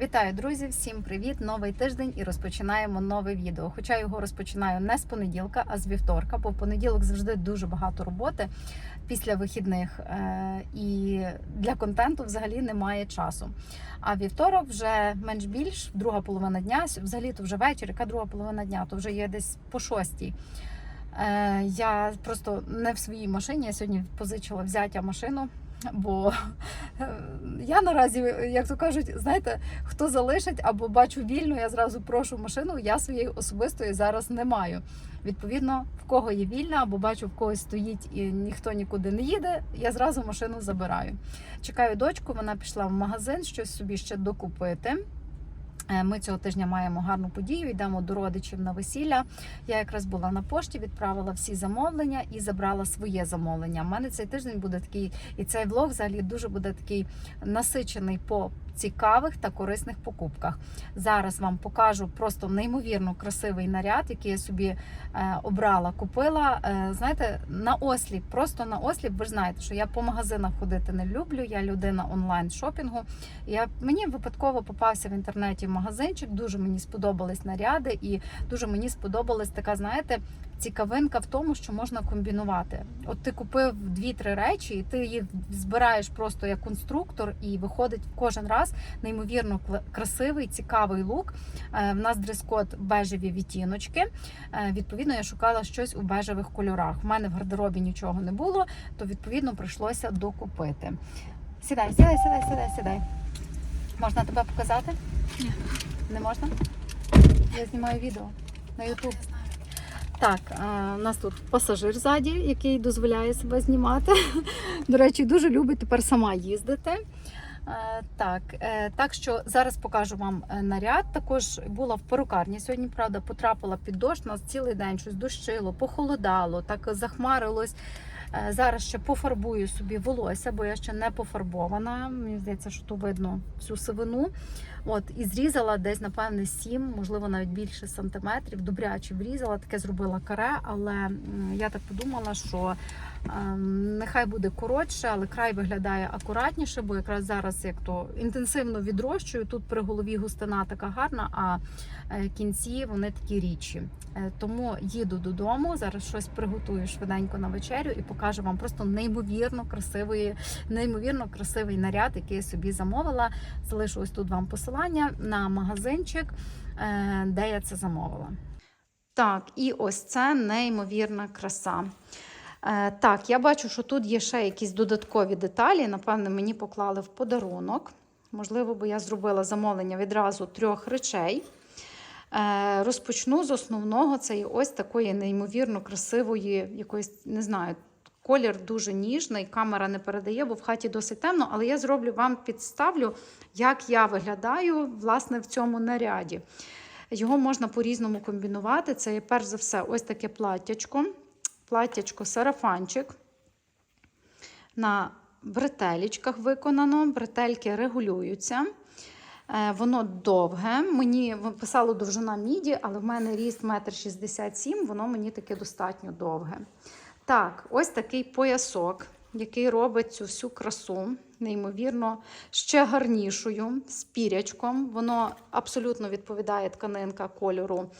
Вітаю, друзі! Всім привіт! Новий тиждень і розпочинаємо нове відео. Хоча його розпочинаю не з понеділка, а з вівторка, бо в понеділок завжди дуже багато роботи після вихідних, е, і для контенту взагалі немає часу. А вівторок вже менш більш друга половина дня. Взагалі то вже вечір, яка друга половина дня, то вже є десь по шостій. Е, Я просто не в своїй машині. Я сьогодні позичила взяття машину. Бо е, я наразі, як то кажуть, знаєте, хто залишить або бачу вільну, я зразу прошу машину. Я своєї особистої зараз не маю. Відповідно, в кого є вільна, або бачу, в когось стоїть і ніхто нікуди не їде. Я зразу машину забираю. Чекаю дочку, вона пішла в магазин щось собі ще докупити. Е, Ми цього тижня маємо гарну подію. Йдемо до родичів на весілля. Я якраз була на пошті, відправила всі замовлення і забрала своє замовлення. У мене цей тиждень буде такий, і цей влог взагалі дуже буде такий насичений по цікавих та корисних покупках. Зараз вам покажу просто неймовірно красивий наряд, який я собі е, обрала, купила. Е, знаєте, на осліп, просто на осліп. Ви ж знаєте, що я по магазинах ходити не люблю. Я людина онлайн шопінгу. Я мені випадково попався в інтернеті магазинчик. Дуже мені сподобались наряди, і дуже мені сподобалась така, знаєте, цікавинка в тому, що можна комбінувати. От ти купив дві-три речі, і ти їх збираєш просто як конструктор, і виходить кожен раз неймовірно красивий, цікавий лук. Е, В нас дрес-код бежеві відтіночки. Е, Відповідно, я шукала щось у бежевих кольорах. У мене в гардеробі нічого не було, то відповідно прийшлося докупити. Сідай, сідай, сідай, сідай, сідай. Можна тебе показати? Ні. Не можна? Я знімаю відео на YouTube. Так, у нас тут пасажир ззаді, який дозволяє себе знімати. До речі, дуже любить тепер сама їздити. Е, Так, е, так що зараз покажу вам е, наряд. Також була в перукарні сьогодні, правда, потрапила під дощ. Нас цілий день щось дощило, похолодало, так захмарилось. Е, Зараз ще пофарбую собі волосся, бо я ще не пофарбована. Мені здається, що то видно всю сивину. От, і зрізала десь, напевне, 7, можливо, навіть більше сантиметрів. Добряче врізала, таке зробила каре, але я так подумала, що нехай буде коротше, але край виглядає акуратніше, бо якраз зараз як то інтенсивно відрощую. Тут при голові густина така гарна, а е, кінці вони такі рідші. Е, Тому їду додому. Зараз щось приготую швиденько на вечерю і покажу вам просто неймовірно красивий, неймовірно красивий наряд, який я собі замовила. Залишу ось тут вам посилання на магазинчик, е, де я це замовила. Так, і ось це неймовірна краса. Е, Так, я бачу, що тут є ще якісь додаткові деталі. Напевно, мені поклали в подарунок. Можливо, бо я зробила замовлення відразу трьох речей. Е, Розпочну з основного. Це ось такої неймовірно красивої, якоїсь, не знаю, колір дуже ніжний. Камера не передає, бо в хаті досить темно, але я зроблю вам підставлю, як я виглядаю власне в цьому наряді. Його можна по-різному комбінувати. Це перш за все ось таке платтячко. Платтячко сарафанчик. На бретелічках виконано. Бретельки регулюються. Е, Воно довге. Мені писало довжина міді, але в мене ріст 1,67 м, воно мені таке достатньо довге. Так, ось такий поясок, який робить цю всю красу, неймовірно, ще гарнішою, з пірячком. Воно абсолютно відповідає тканинка кольору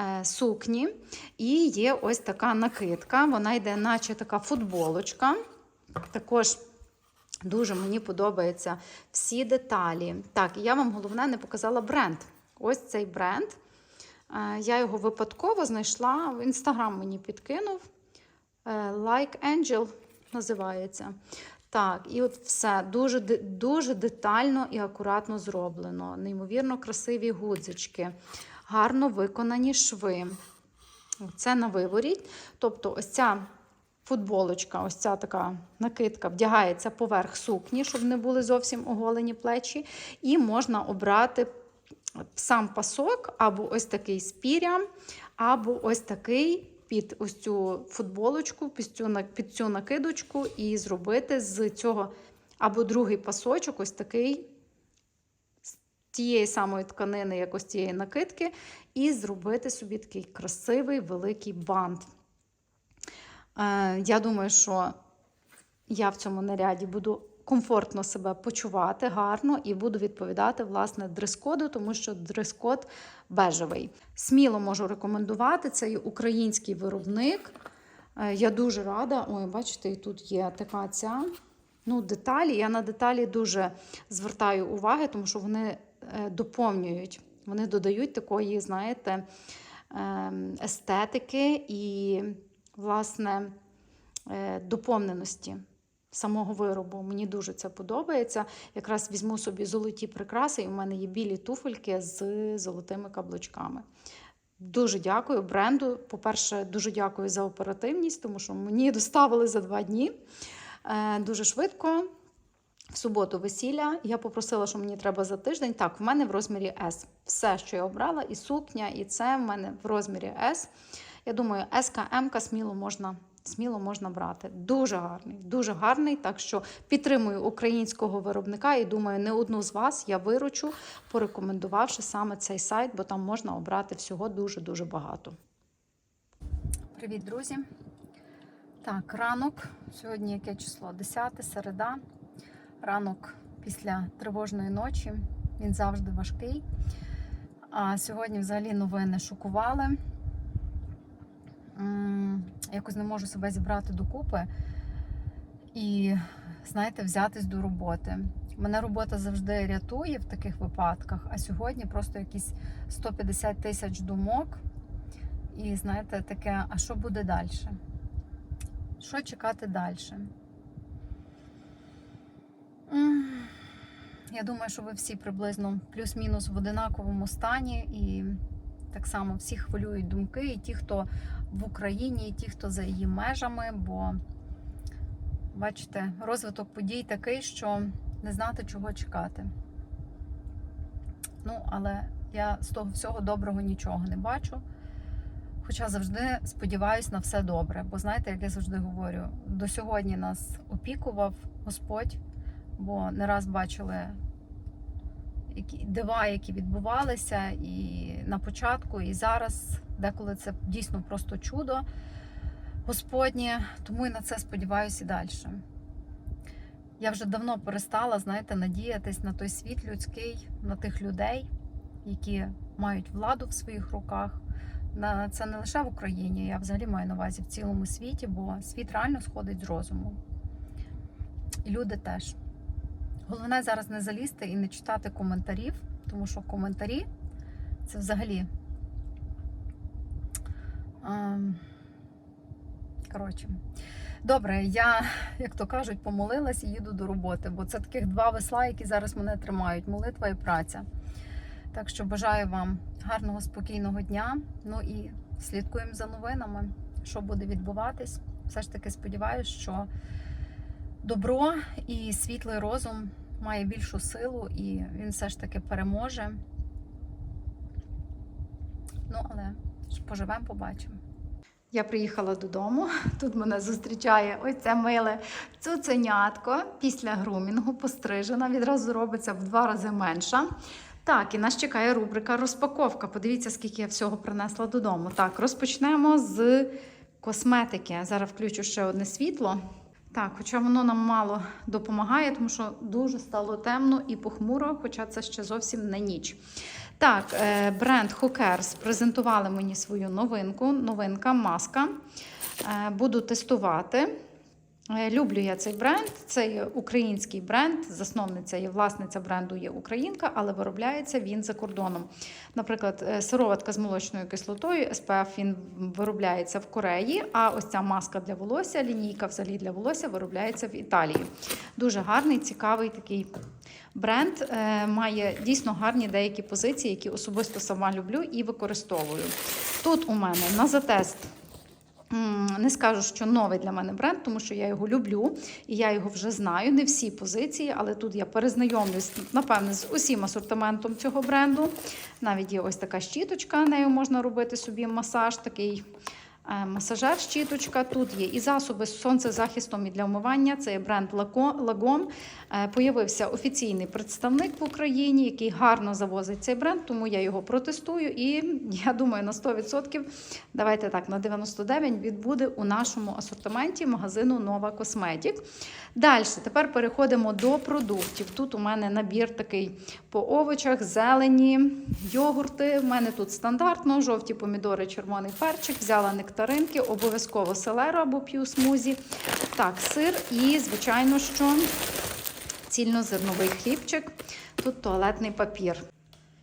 е, сукні. І є ось така накидка. Вона йде, наче така футболочка. Також Дуже мені подобаються всі деталі. Так, я вам головне не показала бренд. Ось цей бренд. Е, Я його випадково знайшла. Інстаграм мені підкинув. Е, Like Angel називається. Так, і от все дуже, дуже детально і акуратно зроблено. Неймовірно красиві гудзички, гарно виконані шви. Це на виворіть. Тобто, ось ця футболочка, ось ця така накидка вдягається поверх сукні, щоб не були зовсім оголені плечі. І можна обрати сам пасок, або ось такий з пірям, або ось такий під ось цю футболочку, під цю, під цю накидочку, і зробити з цього або другий пасочок, ось такий. з Тієї самої тканини, як ось цієї накидки, і зробити собі такий красивий великий бант. Е, Я думаю, що я в цьому наряді буду комфортно себе почувати гарно і буду відповідати власне дрес-коду, тому що дрес-код бежевий. Сміло можу рекомендувати. Це є український виробник. Е, Я дуже рада. Ой, бачите, і тут є така ця. Ну, деталі. Я на деталі дуже звертаю уваги, тому що вони е, доповнюють, вони додають такої, знаєте, ем, естетики і, власне, е, доповненості самого виробу. Мені дуже це подобається. Якраз візьму собі золоті прикраси, і в мене є білі туфельки з золотими каблучками. Дуже дякую бренду. По-перше, дуже дякую за оперативність, тому що мені доставили за два дні е, дуже швидко. В суботу весілля. Я попросила, що мені треба за тиждень. Так, в мене в розмірі S. Все, що я обрала, і сукня, і це в мене в розмірі S. Я думаю, S, М сміло можна, сміло можна брати. Дуже гарний, дуже гарний. Так що підтримую українського виробника і думаю, не одну з вас я виручу, порекомендувавши саме цей сайт, бо там можна обрати всього дуже-дуже багато. Привіт, друзі! Так, ранок. Сьогодні яке число? 10 середа. Ранок після тривожної ночі. Він завжди важкий. А сьогодні взагалі новини шокували. Якось не можу себе зібрати докупи і, знаєте, взятись до роботи. Мене робота завжди рятує в таких випадках, а сьогодні просто якісь 150 тисяч думок. І знаєте, таке, а що буде далі? Що чекати далі? Я думаю, що ви всі приблизно плюс-мінус в одинаковому стані, і так само всі хвилюють думки, і ті, хто в Україні, і ті, хто за її межами, бо бачите, розвиток подій такий, що не знати, чого чекати. Ну, але я з того всього доброго нічого не бачу. Хоча завжди сподіваюся на все добре. Бо знаєте, як я завжди говорю, до сьогодні нас опікував Господь, бо не раз бачили які дива, які відбувалися, і на початку, і зараз, деколи це дійсно просто чудо Господнє, тому і на це сподіваюся і далі. Я вже давно перестала, знаєте, надіятись на той світ людський, на тих людей, які мають владу в своїх руках. На це не лише в Україні, я взагалі маю на увазі в цілому світі, бо світ реально сходить з розуму. І люди теж. Головне зараз не залізти і не читати коментарів, тому що коментарі це взагалі. ем, Коротше. Добре, я, як то кажуть, помолилась і їду до роботи, бо це таких два весла, які зараз мене тримають: молитва і праця. Так що бажаю вам гарного, спокійного дня. Ну і слідкуємо за новинами, що буде відбуватись. Все ж таки сподіваюся, що добро і світлий розум має більшу силу, і він все ж таки переможе. Ну, але поживемо, побачимо. Я приїхала додому. Тут мене зустрічає ось це миле цуценятко. Після грумінгу пострижена, відразу робиться в два рази менша. Так, і нас чекає рубрика розпаковка. Подивіться, скільки я всього принесла додому. Так, розпочнемо з косметики. Зараз включу ще одне світло. Так, хоча воно нам мало допомагає, тому що дуже стало темно і похмуро, хоча це ще зовсім не ніч. Так, е, бренд Hookers презентували мені свою новинку. Новинка маска. Е, Буду тестувати. Е, Люблю я цей бренд. Це український бренд. Засновниця і власниця бренду є українка, але виробляється він за кордоном. Наприклад, е, сироватка з молочною кислотою SPF він виробляється в Кореї. А ось ця маска для волосся, лінійка взагалі для волосся виробляється в Італії. Дуже гарний, цікавий такий бренд. Е, Має дійсно гарні деякі позиції, які особисто сама люблю і використовую. Тут у мене на затест. Не скажу, що новий для мене бренд, тому що я його люблю і я його вже знаю. Не всі позиції, але тут я перезнайомлюсь, напевне, з усім асортиментом цього бренду. Навіть є ось така щіточка, нею можна робити собі масаж, такий е, масажер, щіточка. Тут є і засоби з сонцезахистом і для вмивання. Це є бренд. Е, Появився офіційний представник в Україні, який гарно завозить цей бренд, тому я його протестую. І я думаю, на 100%, давайте так, на 99% відбуде у нашому асортименті магазину Нова Косметік. Далі, тепер переходимо до продуктів. Тут у мене набір такий по овочах, зелені, йогурти. У мене тут стандартно: жовті помідори, червоний перчик, взяла нектаринки, обов'язково селеру або п'ю смузі. Так, сир і, звичайно, що цільнозерновий хлібчик, тут туалетний папір.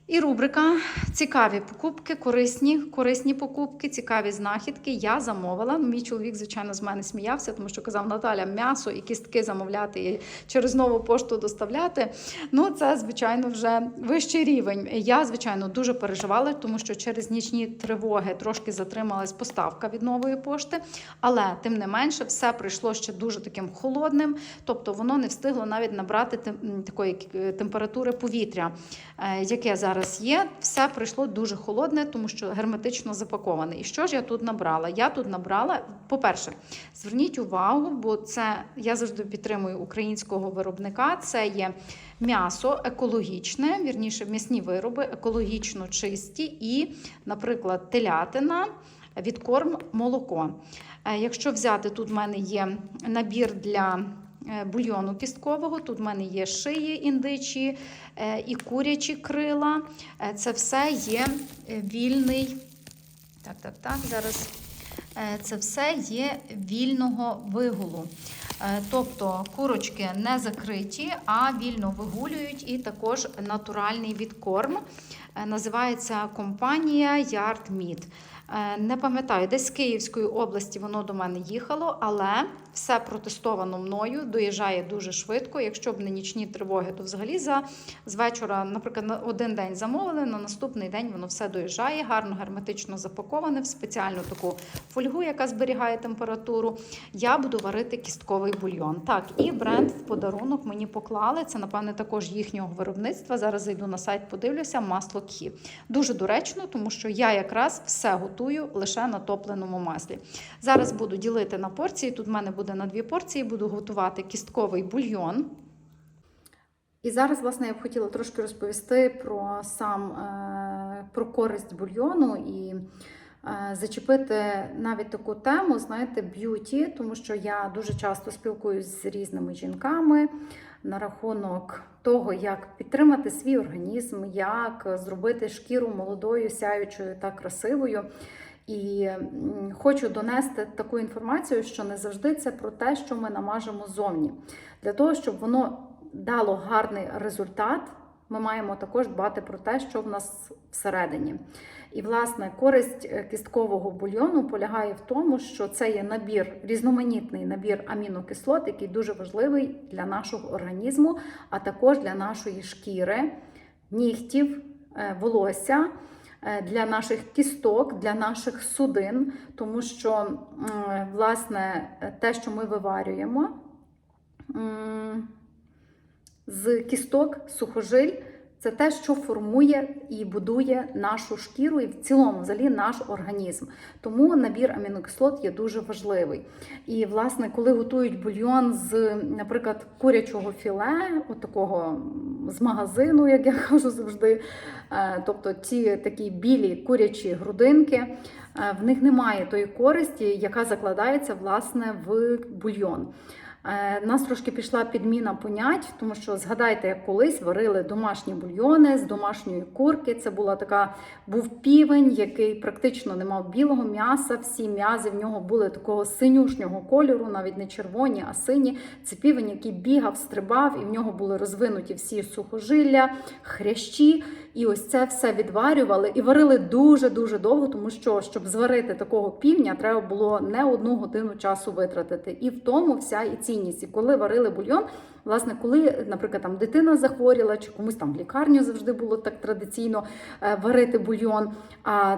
І рубрика цікаві покупки, корисні, корисні покупки, цікаві знахідки. Я замовила. Ну, Мій чоловік, звичайно, з мене сміявся, тому що казав Наталя, м'ясо і кістки замовляти і через нову пошту доставляти. Ну, це, звичайно, вже вищий рівень. Я, звичайно, дуже переживала, тому що через нічні тривоги трошки затрималась поставка від нової пошти. Але тим не менше, все прийшло ще дуже таким холодним, тобто воно не встигло навіть набрати такої е, температури повітря, е, яке зараз є. Все прийшло дуже холодне, тому що герметично запаковане. І що ж я тут набрала? Я тут набрала, по-перше, зверніть увагу, бо це я завжди підтримую українського виробника. Це є м'ясо екологічне, вірніше, м'ясні вироби, екологічно чисті і, наприклад, телятина, відкорм, молоко. Е, Якщо взяти, тут в мене є набір для бульйону кісткового, тут в мене є шиї індичі е, і курячі крила. Е, Це все є е, вільний. Так, так, так, зараз. Е, Це все є вільного вигулу. Е, Тобто курочки не закриті, а вільно вигулюють і також натуральний відкорм. Е, Називається компанія Yard Meat. Е, Не пам'ятаю, десь з Київської області воно до мене їхало, але все протестовано мною, доїжджає дуже швидко. Якщо б не нічні тривоги, то взагалі за з вечора, наприклад, на один день замовили, на наступний день воно все доїжджає, гарно герметично запаковане в спеціальну таку фольгу, яка зберігає температуру. Я буду варити кістковий бульйон. Так, і бренд в подарунок мені поклали. Це, напевне, також їхнього виробництва. Зараз зайду на сайт, подивлюся, масло кхі. Дуже доречно, тому що я якраз все готую лише на топленому маслі. Зараз буду ділити на порції. Тут в мене буде на дві порції, буду готувати кістковий бульйон. І зараз, власне, я б хотіла трошки розповісти про сам е, про користь бульйону і е, зачепити навіть таку тему, знаєте, б'юті, тому що я дуже часто спілкуюсь з різними жінками на рахунок того, як підтримати свій організм, як зробити шкіру молодою, сяючою та красивою. І хочу донести таку інформацію, що не завжди це про те, що ми намажемо зовні. Для того, щоб воно дало гарний результат, ми маємо також дбати про те, що в нас всередині. І, власне, користь е, кісткового бульйону полягає в тому, що це є набір, різноманітний набір амінокислот, який дуже важливий для нашого організму, а також для нашої шкіри, нігтів, е, волосся. Е, Для наших кісток, для наших судин, тому що власне те, що ми виварюємо, з кісток, сухожиль. Це те, що формує і будує нашу шкіру і в цілому взагалі наш організм. Тому набір амінокислот є дуже важливий. І, власне, коли готують бульйон з, наприклад, курячого філе, от такого з магазину, як я кажу завжди, е, тобто ці такі білі курячі грудинки, е, в них немає тої користі, яка закладається власне в бульйон. Е, У нас трошки пішла підміна понять, тому що згадайте, як колись варили домашні бульйони з домашньої курки. Це була така був півень, який практично не мав білого м'яса. Всі м'язи в нього були такого синюшнього кольору, навіть не червоні, а сині. Це півень, який бігав, стрибав, і в нього були розвинуті всі сухожилля, хрящі. І ось це все відварювали і варили дуже дуже довго, тому що щоб зварити такого півня, треба було не одну годину часу витратити. І в тому вся і цінність. І коли варили бульйон, власне, коли, наприклад, там дитина захворіла, чи комусь там в лікарню завжди було так традиційно е, варити бульйон. А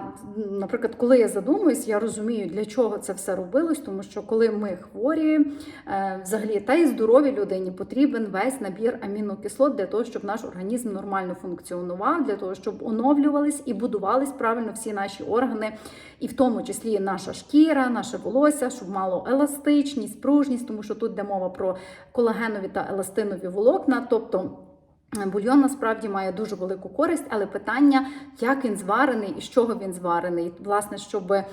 наприклад, коли я задумуюсь, я розумію, для чого це все робилось, тому що коли ми хворі, е, взагалі та й здоровій людині потрібен весь набір амінокислот для того, щоб наш організм нормально функціонував, для того, щоб оновлювались і будувались правильно всі наші органи, і в тому числі наша шкіра, наше волосся, щоб мало еластичність, пружність, тому що тут йде мова про колагенові та еластинові волокна. Тобто Бульйон насправді має дуже велику користь, але питання, як він зварений і з чого він зварений. Власне, щоб е,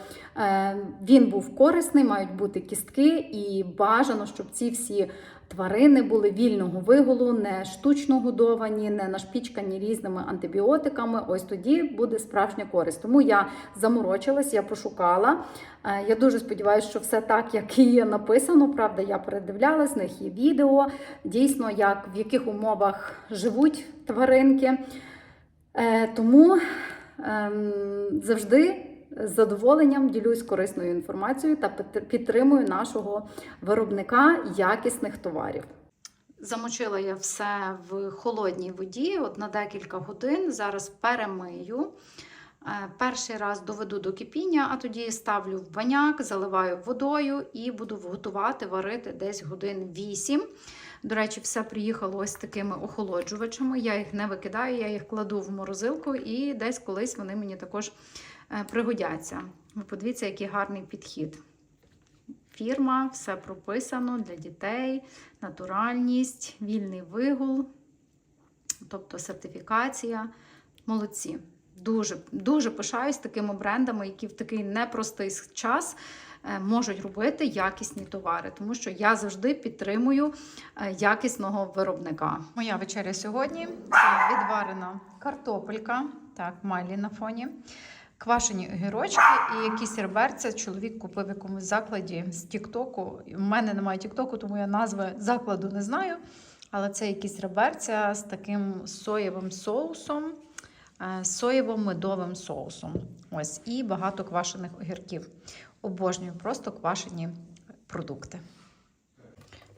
він був корисний, мають бути кістки, і бажано, щоб ці всі тварини були вільного вигулу, не штучно годовані, не нашпічкані різними антибіотиками. Ось тоді буде справжня користь. Тому я заморочилась, я пошукала. Е, Я дуже сподіваюся, що все так, як і є написано. Правда, я передивлялась, в них є відео. Дійсно, як в яких умовах живуть тваринки. Е, Тому ем, завжди з задоволенням ділюсь корисною інформацією та підтримую нашого виробника якісних товарів. Замочила я все в холодній воді от на декілька годин. Зараз перемию. Е, Перший раз доведу до кипіння, а тоді ставлю в баняк, заливаю водою і буду готувати, варити десь годин 8. До речі, все приїхало ось такими охолоджувачами. Я їх не викидаю, я їх кладу в морозилку і десь колись вони мені також пригодяться. Ви подивіться, який гарний підхід. Фірма, все прописано для дітей, натуральність, вільний вигул, тобто сертифікація. Молодці. Дуже, дуже пишаюсь такими брендами, які в такий непростий час е, можуть робити якісні товари, тому що я завжди підтримую е, якісного виробника. Моя вечеря сьогодні це відварена картопелька, так, майлі на фоні, квашені огірочки і якісь реберця. Чоловік купив в якомусь закладі з Тіктоку. У мене немає Тіктоку, тому я назви закладу не знаю. Але це якісь реберця з таким соєвим соусом е, соєво-медовим соусом. Ось, і багато квашених огірків. Обожнюю просто квашені продукти.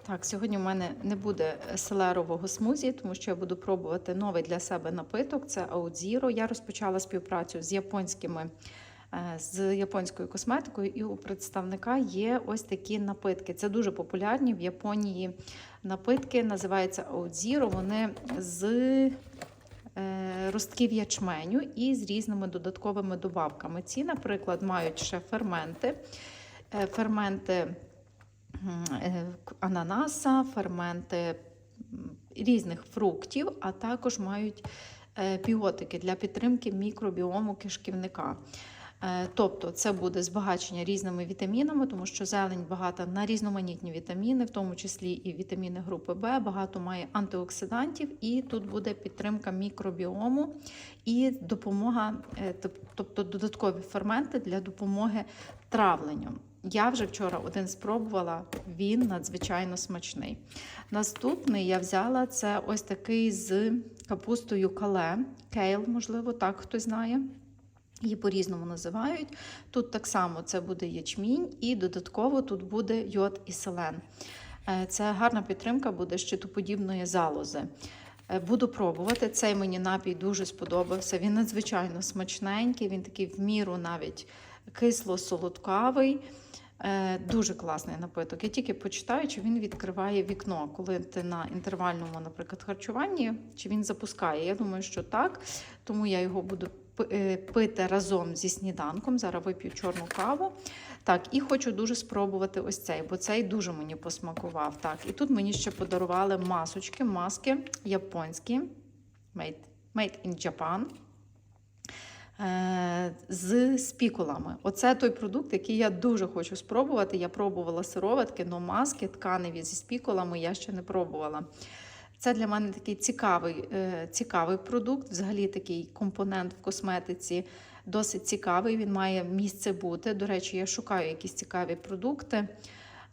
Так, сьогодні в мене не буде селерового смузі, тому що я буду пробувати новий для себе напиток. Це Аудзіро. Я розпочала співпрацю з японськими. е, З японською косметикою, і у представника є ось такі напитки. Це дуже популярні в Японії напитки. Називаються Аудзіро. Вони з е, ростків ячменю і з різними додатковими добавками. Ці, наприклад, мають ще ферменти, Е, ферменти е, ананаса, ферменти різних фруктів, а також мають е, біотики для підтримки мікробіому кишківника. Е, Тобто це буде збагачення різними вітамінами, тому що зелень багата на різноманітні вітаміни, в тому числі і вітаміни групи Б, багато має антиоксидантів, і тут буде підтримка мікробіому і допомога, е, тобто додаткові ферменти для допомоги травленню. Я вже вчора один спробувала, він надзвичайно смачний. Наступний я взяла це ось такий з капустою кале, кейл, можливо, так хтось знає. Її по-різному називають. Тут так само це буде ячмінь, і додатково тут буде йод і селен. Е, Це гарна підтримка буде щитоподібної залози. Е, Буду пробувати. Цей мені напій дуже сподобався. Він надзвичайно смачненький, він такий в міру навіть кисло-солодкавий. Е, Дуже класний напиток. Я тільки почитаю, чи він відкриває вікно, коли ти на інтервальному, наприклад, харчуванні, чи він запускає. Я думаю, що так. Тому я його буду е, пити разом зі сніданком. Зараз вип'ю чорну каву. Так, і хочу дуже спробувати ось цей, бо цей дуже мені посмакував. Так, і тут мені ще подарували масочки, маски японські, made, made in Japan. Е, З спікулами. Оце той продукт, який я дуже хочу спробувати. Я пробувала сироватки, але маски тканеві зі спікулами я ще не пробувала. Це для мене такий цікавий, е, цікавий продукт, взагалі такий компонент в косметиці. Досить цікавий, він має місце бути. До речі, я шукаю якісь цікаві продукти,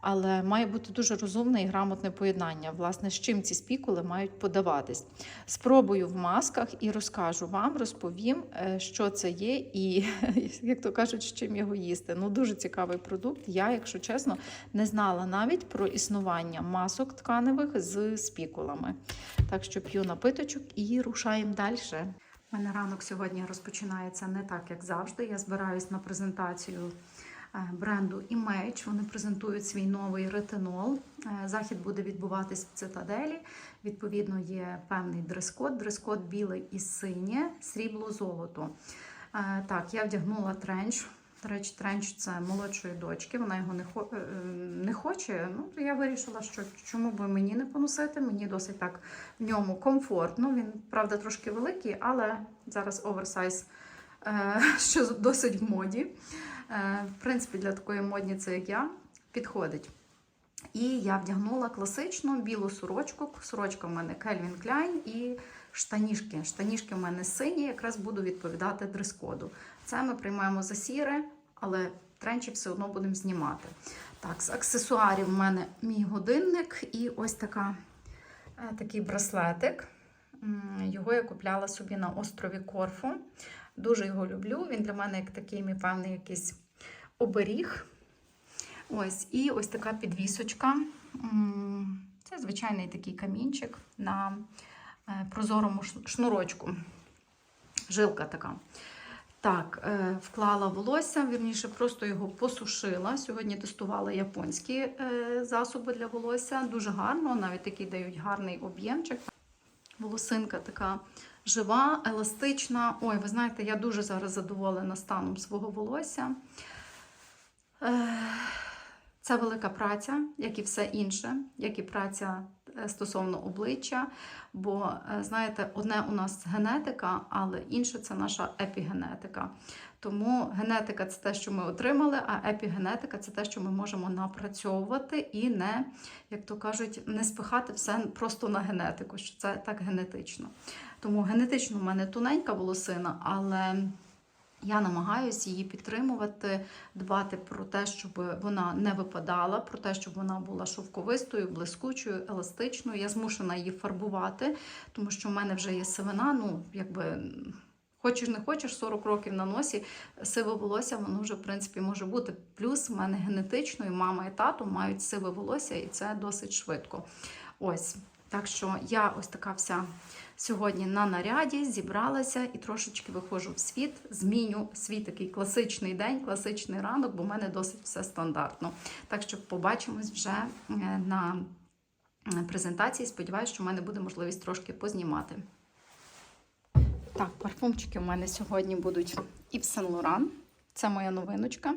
але має бути дуже розумне і грамотне поєднання, власне, з чим ці спікули мають подаватись. Спробую в масках і розкажу вам, розповім, е, що це є, і як то кажуть, з чим його їсти. Ну, дуже цікавий продукт. Я, якщо чесно, не знала навіть про існування масок тканевих з спікулами. Так що п'ю напиточок і рушаємо далі. У мене ранок сьогодні розпочинається не так, як завжди. Я збираюсь на презентацію бренду Image. Вони презентують свій новий ретинол. Е, Захід буде відбуватись в цитаделі. Відповідно, є певний дрес-код. Дрес-код білий і синє, срібло, золото. Е, Так, я вдягнула тренч. До речі, тренч це молодшої дочки. Вона його не, хо- е, е, не хоче. Ну, я вирішила, що чому би мені не поносити. Мені досить так в ньому комфортно. Він, правда, трошки великий, але зараз оверсайз, е, що досить в моді. Е, В принципі, для такої модниці, як я, підходить. І я вдягнула класичну білу сорочку. Сорочка в мене Calvin Klein і штанішки. Штанішки в мене сині, якраз буду відповідати дрес-коду. Це ми приймаємо за сіре, але тренчі все одно будемо знімати. Так, з аксесуарів в мене мій годинник і ось така, е, такий браслетик. Його я купляла собі на острові Корфу. Дуже його люблю. Він для мене як такий, мій певний якийсь оберіг. Ось, і ось така підвісочка. Це звичайний такий камінчик на е, прозорому шнурочку. Жилка така. Так, е, вклала волосся, вірніше, просто його посушила. Сьогодні тестувала японські е, засоби для волосся. Дуже гарно, навіть такі дають гарний об'ємчик. Волосинка така жива, еластична. Ой, ви знаєте, я дуже зараз задоволена станом свого волосся. Це велика праця, як і все інше, як і праця е, стосовно обличчя. Бо, е, знаєте, одне у нас генетика, але інше це наша епігенетика. Тому генетика це те, що ми отримали, а епігенетика це те, що ми можемо напрацьовувати і не, як то кажуть, не спихати все просто на генетику, що це так генетично. Тому генетично в мене тоненька волосина, але я намагаюся її підтримувати, дбати про те, щоб вона не випадала, про те, щоб вона була шовковистою, блискучою, еластичною. Я змушена її фарбувати, тому що в мене вже є сивина. Ну, якби хочеш не хочеш, 40 років на носі, сиве волосся, воно вже в принципі може бути. Плюс в мене генетично і мама і тато мають сиве волосся, і це досить швидко. Ось. Так що я ось така вся сьогодні на наряді, зібралася і трошечки виходжу в світ, зміню свій такий класичний день, класичний ранок, бо в мене досить все стандартно. Так що побачимось вже е, на е, презентації. Сподіваюся, що в мене буде можливість трошки познімати. Так, парфумчики у мене сьогодні будуть Ів Сен Лоран. Це моя новиночка.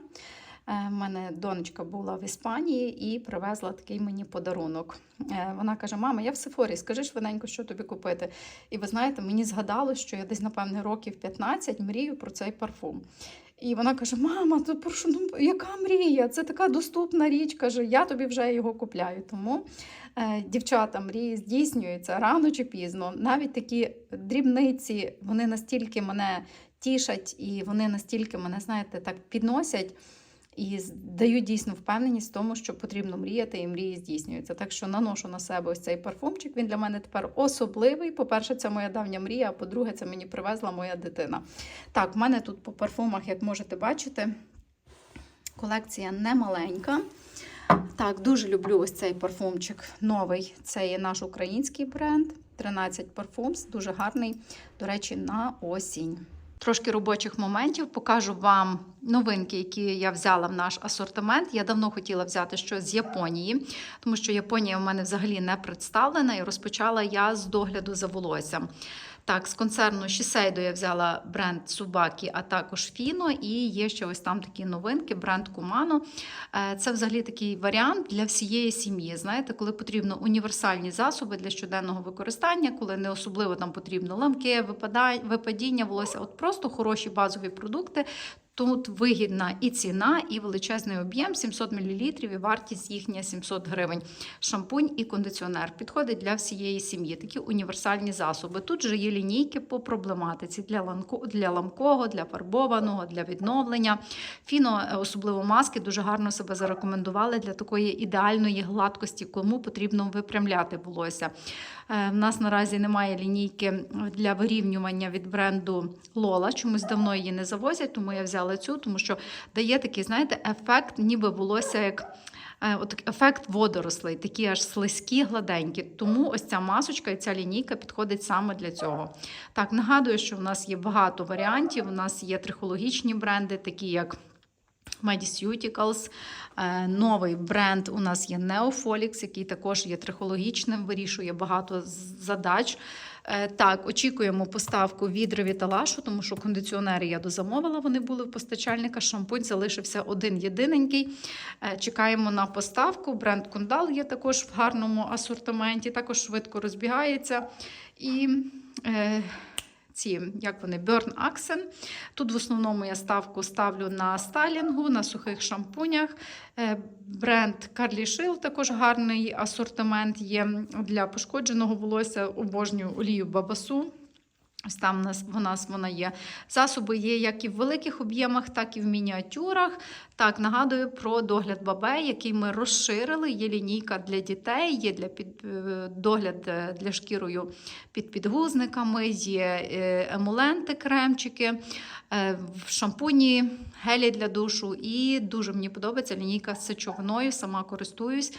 У мене донечка була в Іспанії і привезла такий мені подарунок. Е, Вона каже: Мама, я в Сефорі, скажи швиденько, що тобі купити. І ви знаєте, мені згадалось, що я десь, напевне, років 15 мрію про цей парфум. І вона каже: Мама, то про що, ну, яка мрія? Це така доступна річ. каже, я тобі вже його купляю. Тому е, дівчата мрії здійснюються рано чи пізно. Навіть такі дрібниці, вони настільки мене тішать і вони настільки мене, знаєте, так підносять. І дають дійсно впевненість в тому, що потрібно мріяти, і мрії здійснюються. Так що наношу на себе ось цей парфумчик. Він для мене тепер особливий. По-перше, це моя давня мрія, а по-друге, це мені привезла моя дитина. Так, в мене тут по парфумах, як можете бачити, колекція не маленька. Так, дуже люблю ось цей парфумчик новий. Це є наш український бренд. 13 парфумс, дуже гарний, до речі, на осінь. Трошки робочих моментів покажу вам новинки, які я взяла в наш асортимент. Я давно хотіла взяти щось з Японії, тому що Японія в мене взагалі не представлена, і розпочала я з догляду за волоссям. Так, з концерну Shiseido я взяла бренд Tsubaki, а також Фіно. і є ще ось там такі новинки, бренд Kumano. Е, Це взагалі такий варіант для всієї сім'ї. Знаєте, коли потрібно універсальні засоби для щоденного використання, коли не особливо там потрібно ламки, випадання волосся, от просто хороші базові продукти. Тут вигідна і ціна, і величезний об'єм 700 мл, і вартість їхня 700 гривень. Шампунь і кондиціонер підходить для всієї сім'ї. Такі універсальні засоби. Тут же є лінійки по проблематиці для ланко, для ламкого, для фарбованого, для відновлення. Фіно, е, особливо маски, дуже гарно себе зарекомендували для такої ідеальної гладкості, кому потрібно випрямляти волосся. Е, В нас наразі немає лінійки для вирівнювання від бренду Lola. Чомусь давно її не завозять, тому я взяла цю, тому що дає такий, знаєте, ефект, ніби волосся як. е, От ефект водорослей, такі аж слизькі, гладенькі. Тому ось ця масочка і ця лінійка підходить саме для цього. Так, нагадую, що в нас є багато варіантів. У нас є трихологічні бренди, такі як Mediceuticals. Е, Новий бренд у нас є Neofolix, який також є трихологічним, вирішує багато задач. Е, Так, очікуємо поставку від Ревіталашу, тому що кондиціонери я дозамовила, вони були в постачальника. Шампунь залишився один єдиненький. Е, Чекаємо на поставку. Бренд Кундал є також в гарному асортименті, також швидко розбігається. І ці, як вони, Burn Аксен. Тут в основному я ставку ставлю на стайлінгу, на сухих шампунях. Е, Бренд Carly Shield також гарний асортимент є для пошкодженого волосся. Обожнюю олію Бабасу. Ось там у нас вона, є. Засоби є як і в великих об'ємах, так і в мініатюрах. Так, нагадую про догляд бабе, який ми розширили. Є лінійка для дітей, є для під, е, догляд е, для шкірою під підгузниками, є е, емуленти, кремчики, в шампуні, гелі для душу. І дуже мені подобається лінійка з сечовиною, сама користуюсь.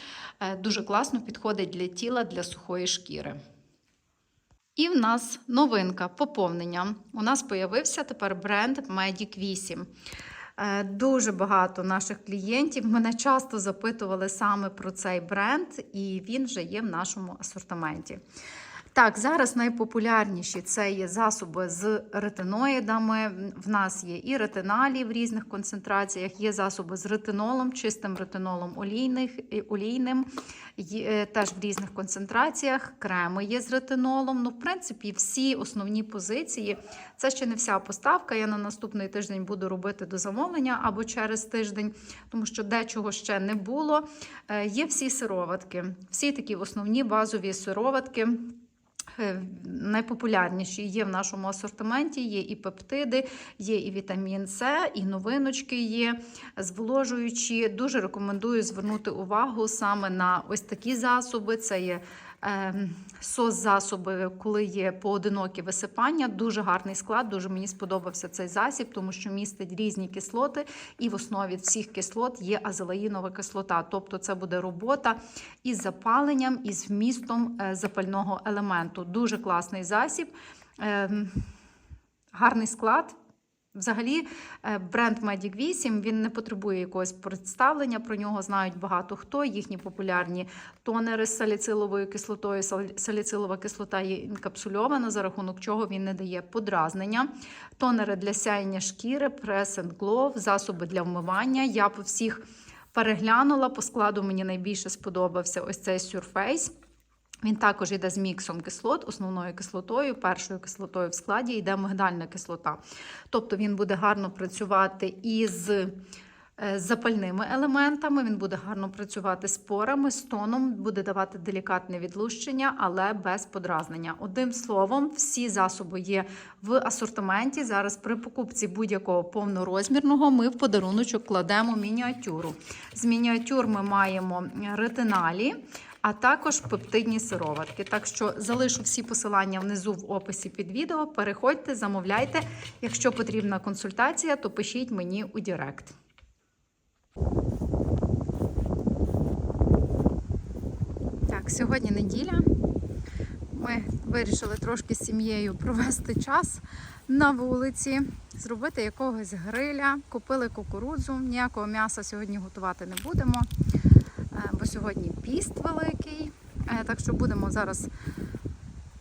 Дуже класно підходить для тіла, для сухої шкіри. І в нас новинка поповнення. У нас появився тепер бренд Medic 8. Е, Дуже багато наших клієнтів мене часто запитували саме про цей бренд, і він вже є в нашому асортименті. Так, зараз найпопулярніші це є засоби з ретиноїдами. В нас є і ретиналі в різних концентраціях, є засоби з ретинолом, чистим ретинолом олійних, олійним, є, е, теж в різних концентраціях. Креми є з ретинолом. Ну, в принципі, всі основні позиції. Це ще не вся поставка. Я на наступний тиждень буду робити до замовлення або через тиждень, тому що дечого ще не було. Е, Є всі сироватки, всі такі основні базові сироватки. Е, Найпопулярніші є в нашому асортименті, є і пептиди, є і вітамін С, і новиночки є зволожуючі. Дуже рекомендую звернути увагу саме на ось такі засоби. Це є е, сос-засоби, коли є поодинокі висипання. Дуже гарний склад. Дуже мені сподобався цей засіб, тому що містить різні кислоти, і в основі всіх кислот є азелаїнова кислота. Тобто це буде робота із запаленням, із вмістом е, запального елементу. Дуже класний засіб, Ем, гарний склад. Взагалі, е, бренд Medic 8 він не потребує якогось представлення. Про нього знають багато хто. Їхні популярні тонери з саліциловою кислотою. Саліцилова кислота є інкапсульована, за рахунок чого він не дає подразнення. Тонери для сяєння шкіри, Glow, засоби для вмивання. Я по всіх переглянула. По складу мені найбільше сподобався ось цей Surface. Він також йде з міксом кислот, основною кислотою, першою кислотою в складі йде мигдальна кислота. Тобто він буде гарно працювати із е, запальними елементами, він буде гарно працювати з порами, з тоном, буде давати делікатне відлущення, але без подразнення. Одним словом, всі засоби є в асортименті. Зараз при покупці будь-якого повнорозмірного ми в подаруночок кладемо мініатюру. З мініатюр ми маємо ретиналі а також пептидні сироватки. Так що залишу всі посилання внизу в описі під відео. Переходьте, замовляйте. Якщо потрібна консультація, то пишіть мені у Директ. Так, сьогодні неділя. Ми вирішили трошки з сім'єю провести час на вулиці, зробити якогось гриля. Купили кукурудзу. Ніякого м'яса сьогодні готувати не будемо бо сьогодні піст великий. Е, Так що будемо зараз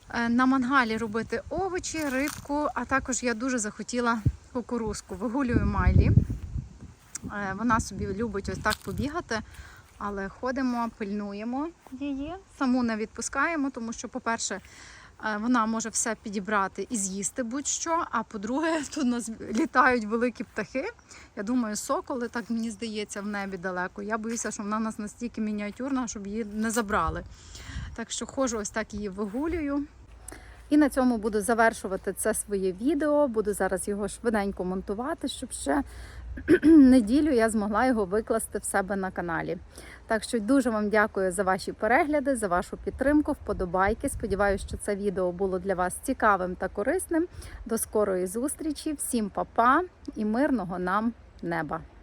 е, на мангалі робити овочі, рибку, а також я дуже захотіла кукурузку. Вигулюю Майлі. Е, Вона собі любить ось так побігати, але ходимо, пильнуємо її. Саму не відпускаємо, тому що, по-перше, е, вона може все підібрати і з'їсти будь-що. А по-друге, тут у нас літають великі птахи. Я думаю, соколи, так мені здається, в небі далеко. Я боюся, що вона у нас настільки мініатюрна, щоб її не забрали. Так що ходжу ось так її вигулюю. І на цьому буду завершувати це своє відео. Буду зараз його швиденько монтувати, щоб ще неділю я змогла його викласти в себе на каналі. Так що дуже вам дякую за ваші перегляди, за вашу підтримку, вподобайки. Сподіваюся, що це відео було для вас цікавим та корисним. До скорої зустрічі, всім па-па і мирного нам неба!